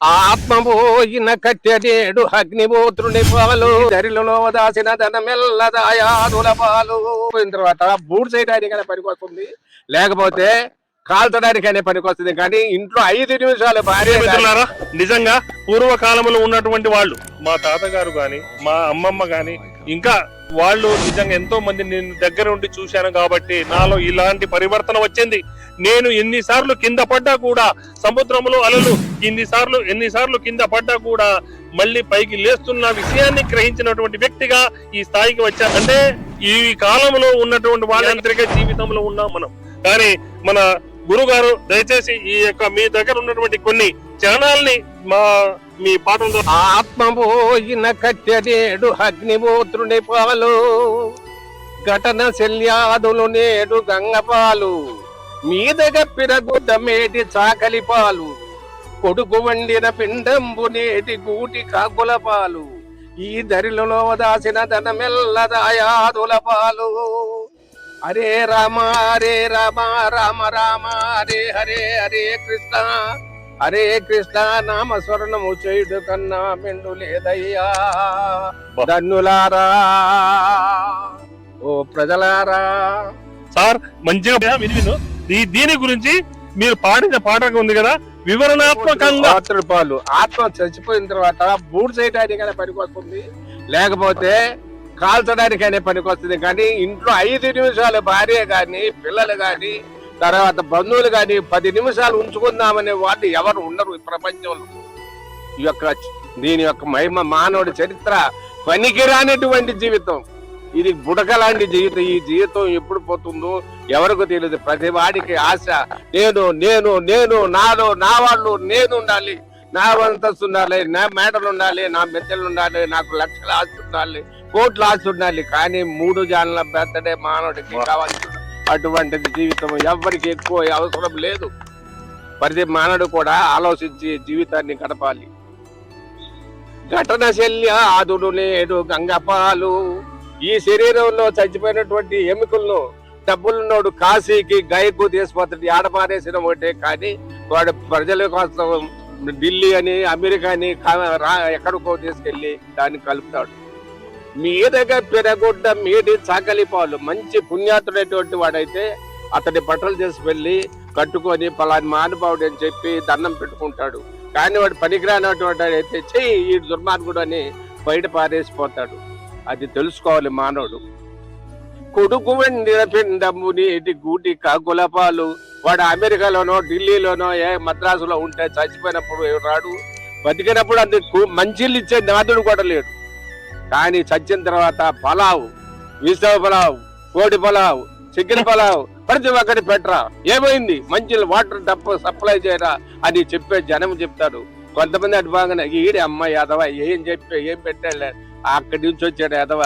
ఆత్మపోయిన కట్టెడేడు అగ్నిపోత్రుని పాలు. దరిలో దాసిన ధనమెల్లదాయాదుల పాలు. పోయిన తర్వాత బూడ్ చేయడానికైనా పనికొస్తుంది లేకపోతే కాల్చడానికైనా పనికొస్తుంది కానీ ఇంట్లో ఐదు నిమిషాలు భార్య నిజంగా పూర్వకాలంలో ఉన్నటువంటి వాళ్ళు మా తాతగారు గాని మా అమ్మమ్మ గాని ఇంకా వాళ్ళు నిజంగా ఎంతో మంది నేను దగ్గర ఉండి చూశాను కాబట్టి నాలో ఇలాంటి పరివర్తన వచ్చింది. నేను ఎన్నిసార్లు కింద పడ్డా కూడా సముద్రంలో అలలు ఎన్నిసార్లు ఎన్నిసార్లు కింద పడ్డా కూడా మళ్ళీ పైకి లేస్తున్న విషయాన్ని గ్రహించినటువంటి వ్యక్తిగా ఈ స్థాయికి వచ్చా అంటే ఈ కాలంలో ఉన్నటువంటి వాళ్ళంతరిక జీవితంలో ఉన్నాం మనం. కానీ మన గురుగారు దయచేసి ఈ యొక్క మీ దగ్గర ఉన్నటువంటి కొన్ని చరణాలని మా మీ పాటలతో ఆత్మపోయిన కట్టెడేడు అగ్నిపోత్రుని పాలు ఘటన శల్యాదులు నేడు గంగపాలు మీద గప్పిన మేటి చాకలి పాలు కొడుకు వండిన పిండంబు నేటి గూటి కాకుల పాలు ఈ దరిలో దాసిన ధనమెల్లదాయాదుల పాలు. హరే రామ హరే రామ రామ రామ హరే హరే హరే కృష్ణ హరే కృష్ణ నామ స్వర్ణము చేయుడు కన్నా మెండు లేదయ్యా. ధన్యులారా. ఓ ప్రజలారా. సార్ మంచిగా విని దీని గురించి మీరు పాడిన పాట ఉంది కదా వివరణాత్మకంగా. పాలు ఆత్మ చచ్చిపోయిన తర్వాత బూడ్ చేయడానికైనా పనికొస్తుంది లేకపోతే కాల్చడానికైనా పనికొస్తుంది కానీ ఇంట్లో ఐదు నిమిషాలు భార్య గాని పిల్లలు గాని తర్వాత బంధువులు గాని పది నిమిషాలు ఉంచుకుందామనే వాళ్ళు ఎవరు ఉండరు ఈ ప్రపంచంలో. ఈ యొక్క దీని యొక్క మహిమ మానవుడి చరిత్ర పనికిరానటువంటి జీవితం. ఇది బుడక లాంటి జీవితం. ఈ జీవితం ఎప్పుడు పోతుందో ఎవరికి తెలియదు. ప్రతి వాడికి ఆశ నేను నేను నేను నాలో నా వాళ్ళు నేను ఉండాలి. నా అంతస్తు ఉండాలి నా మేడలు ఉండాలి నా మెత్తలు ఉండాలి నాకు లక్షల ఆస్తి ఉండాలి కోట్ల ఆస్తి ఉండాలి. కానీ మూడు జాన్ల బెత్తడే మానవుడికి కావాల్సి అటువంటిది జీవితం ఎవరికి ఎక్కువ అవసరం లేదు. ప్రతి మానవుడు కూడా ఆలోచించి జీవితాన్ని గడపాలి. ఘటన శల్య ఆదుడు నేడు గంగపాలు. ఈ శరీరంలో చచ్చిపోయినటువంటి ఎముకలను డబ్బులున్నోడు కాశీకి గైకు తీసుకుపోతాడు ఆడమారేసిన ఒకటే కానీ వాడు ప్రజల కోసం ఢిల్లీ అని అమెరికా అని ఎక్కడికో తీసుకెళ్ళి దాన్ని కలుపుతాడు. మీదగా పెరగొడ్డ మీడి చాకలి పాలు. మంచి పుణ్యాతుడైనటువంటి వాడైతే అతడి బట్టలు చేసి వెళ్ళి కట్టుకొని పలాని మహానుభావుడు అని చెప్పి దండం పెట్టుకుంటాడు. కానీ వాడు పనికిరానటువంటి అయితే చెయ్యి ఈ దుర్మార్గుడు అని బయట పారేసిపోతాడు. అది తెలుసుకోవాలి మానవుడు. కొడుకు వండిన పిండము నీటి గూటి కాకుల వాడు అమెరికాలోనో ఢిల్లీలోనో ఏ మద్రాసులో ఉంటే చచ్చిపోయినప్పుడు రాడు? బతికినప్పుడు అందుకు మంచిళ్ళు ఇచ్చే నాదుడు కూడా లేడు. కానీ చచ్చిన తర్వాత పలావ్ విసవ పలావ్ కోడి పలావ్ చికెన్ పలావ్ ప్రతి ఒక్కటి పెట్టరా? ఏమైంది? మంచి వాటర్ డబ్బు సప్లై చేయరా అని చెప్పే జనం చెప్తారు. కొంతమంది అటు బాగానే ఈడే అమ్మాయి యాదవ ఏం చెప్పి ఏం పెట్టాడు అక్కడి నుంచి వచ్చాడు యాదవ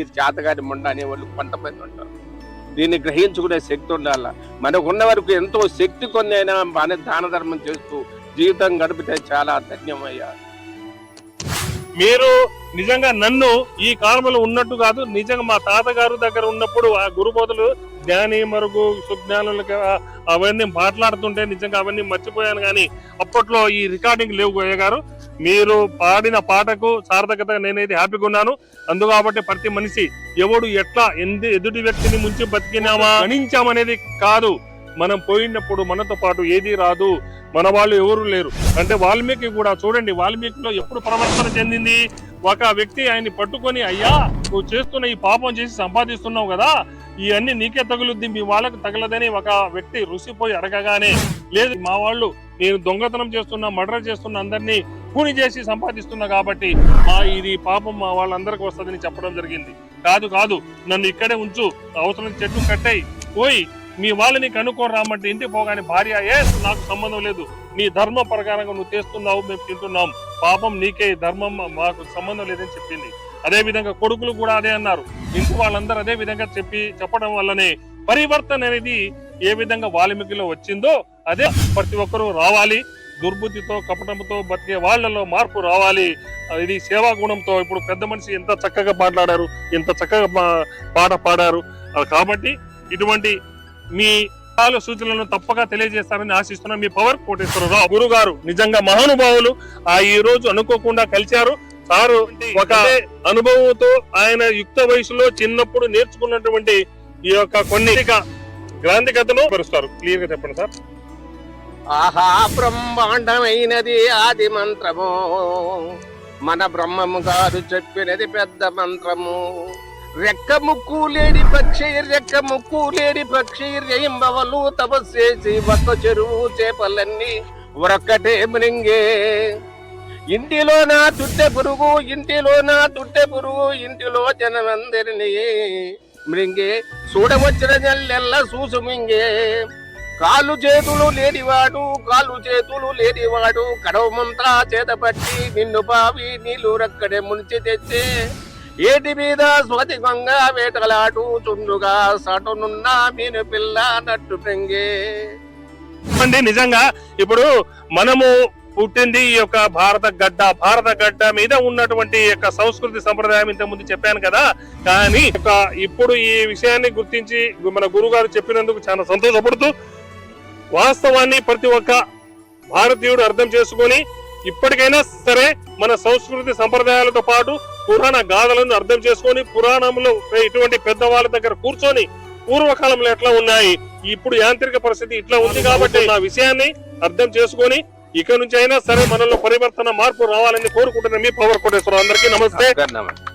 ఇది చేతగాని ముండ అనే వాళ్ళు కొంతమంది ఉంటారు. దీన్ని గ్రహించుకునే శక్తి ఉండాల? మనకు ఉన్న వరకు ఎంతో శక్తి కొందైనా మన దాన ధర్మం చేస్తూ జీవితం గడిపితే చాలా ధన్యమయ్యా. మీరు నిజంగా నన్ను ఈ కాలంలో ఉన్నట్టు కాదు నిజంగా మా తాతగారు దగ్గర ఉన్నప్పుడు ఆ గురుబోధులు జ్ఞాని మరుగు సుజ్ఞానులు అవన్నీ మాట్లాడుతుంటే నిజంగా అవన్నీ మర్చిపోయాను కానీ అప్పట్లో ఈ రికార్డింగ్ లేవు గోయ గారు. మీరు పాడిన పాటకు సార్థకత నేనైతే హ్యాపీగా ఉన్నాను. అందు కాబట్టి ప్రతి మనిషి ఎవడు ఎట్లా ఎందు ఎదుటి వ్యక్తిని ముంచి బతికినామా గణించామనేది కాదు. మనం పోయినప్పుడు మనతో పాటు ఏది రాదు. మన వాళ్ళు ఎవరు లేరు. అంటే వాల్మీకి కూడా చూడండి వాల్మీకిలో ఎప్పుడు ప్రవర్తన చెందింది? ఒక వ్యక్తి ఆయన్ని పట్టుకొని అయ్యా నువ్వు చేస్తున్న ఈ పాపం చేసి సంపాదిస్తున్నావు కదా ఇవన్నీ నీకే తగులుద్ది మీ వాళ్ళకు తగలదని ఒక వ్యక్తి రుసిపోయి అడగగానే లేదు మా వాళ్ళు నేను దొంగతనం చేస్తున్నా మర్డర్ చేస్తున్న అందరినీ కూని చేసి సంపాదిస్తున్నా కాబట్టి మా ఇది పాపం మా వాళ్ళందరికీ వస్తుందని చెప్పడం జరిగింది. కాదు కాదు నన్ను ఇక్కడే ఉంచు అవసరం చెట్టు కట్టాయి పోయి మీ వాళ్ళని కనుక్కొని రామంటే ఇంటికి పోగానే భార్య ఏ నాకు సంబంధం లేదు. నీ ధర్మ ప్రకారంగా నువ్వు చేస్తున్నావు మేము తింటున్నాం. పాపం నీకే ధర్మం మాకు సంబంధం లేదని చెప్పింది. అదే విధంగా కొడుకులు కూడా అదే అన్నారు. ఇంటి వాళ్ళందరూ అదే విధంగా చెప్పి చెప్పడం వల్లనే పరివర్తన అనేది ఏ విధంగా వాల్మీకిలో వచ్చిందో అదే ప్రతి ఒక్కరూ రావాలి. దుర్బుద్ధితో కపటంతో బతికే వాళ్ళలో మార్పు రావాలి. ఇది సేవా గుణంతో ఇప్పుడు పెద్ద మనిషి ఎంత చక్కగా మాట్లాడారు ఎంత చక్కగా పాట పాడారు. కాబట్టి ఇటువంటి మీ సలహాలు సూచనలను తప్పక తెలియజేస్తారని ఆశిస్తున్నాం. మీ పవర్ కోటేశ్వరరావు గురుగారు నిజంగా మహానుభావులు. ఆ ఈ రోజు అనుకోకుండా కలిశారు. సారు ఒక అనుభవంతో ఆయన యుక్త వయసులో చిన్నప్పుడు నేర్చుకున్నటువంటి ఈ యొక్క కొన్ని గ్రాంతి కథను పరుస్తారు క్లియర్గా చెప్పండి సార్. ఆహా బ్రహ్మాండమైనది ఆది మంత్రము. మన బ్రహ్మము గారు చెప్పినది పెద్ద మంత్రము. రెక్కముక్కు లేని లేడి పక్షి రెక్కముక్కు లేడి పక్షి రేయింబవలు తపస్సేసి ఒక్క చెరువు చేపలన్నీ ఒరొక్కటే మృంగే ఇంటిలో నా తుట్టె పురుగు ఇంటిలో నా తుట్టె పురుగు ఇంటిలో జనమందరినీ మృంగే. చూడవచ్చిన జల్లెల్ల చూసు మింగే. కాళ్ళు చేతులు లేనివాడు కాళ్ళు చేతులు లేనివాడు కడవమంతా చేతపట్టి నిన్ను పావి నీళ్ళు రక్కడే ముంచి తెచ్చే. ఏటి మీద స్వతి కొంగ వేటలాడు చుండుగా సటునున్న మీను పిల్ల నట్టు పెంగే. అండి నిజంగా ఇప్పుడు మనము పుట్టింది ఈ యొక్క భారత గడ్డ భారత గడ్డ మీద ఉన్నటువంటి యొక్క సంస్కృతి సంప్రదాయం ఇంత ముందు చెప్పాను కదా. కానీ ఒక ఇప్పుడు ఈ విషయాన్ని గుర్తించి మన గురుగారు చెప్పినందుకు చాలా సంతోషపడుతూ వాస్తవాన్ని ప్రతి ఒక్క భారతీయుడు అర్థం చేసుకొని ఇప్పటికైనా సరే మన సంస్కృతి సంప్రదాయాలతో పాటు పురాణ గాథలను అర్థం చేసుకొని పురాణంలో ఇటువంటి పెద్దవాళ్ళ దగ్గర కూర్చొని పూర్వకాలంలో ఎట్లా ఉన్నాయి ఇప్పుడు యాంత్రిక పరిస్థితి ఇట్లా ఉంది కాబట్టి నా విషయాన్ని అర్థం చేసుకొని ఇక నుంచి అయినా సరే మనలో పరివర్తన మార్పు రావాలని కోరుకుంటున్న మీ పవర్ కోటేశ్వరం అందరికీ నమస్తే. నమస్తే.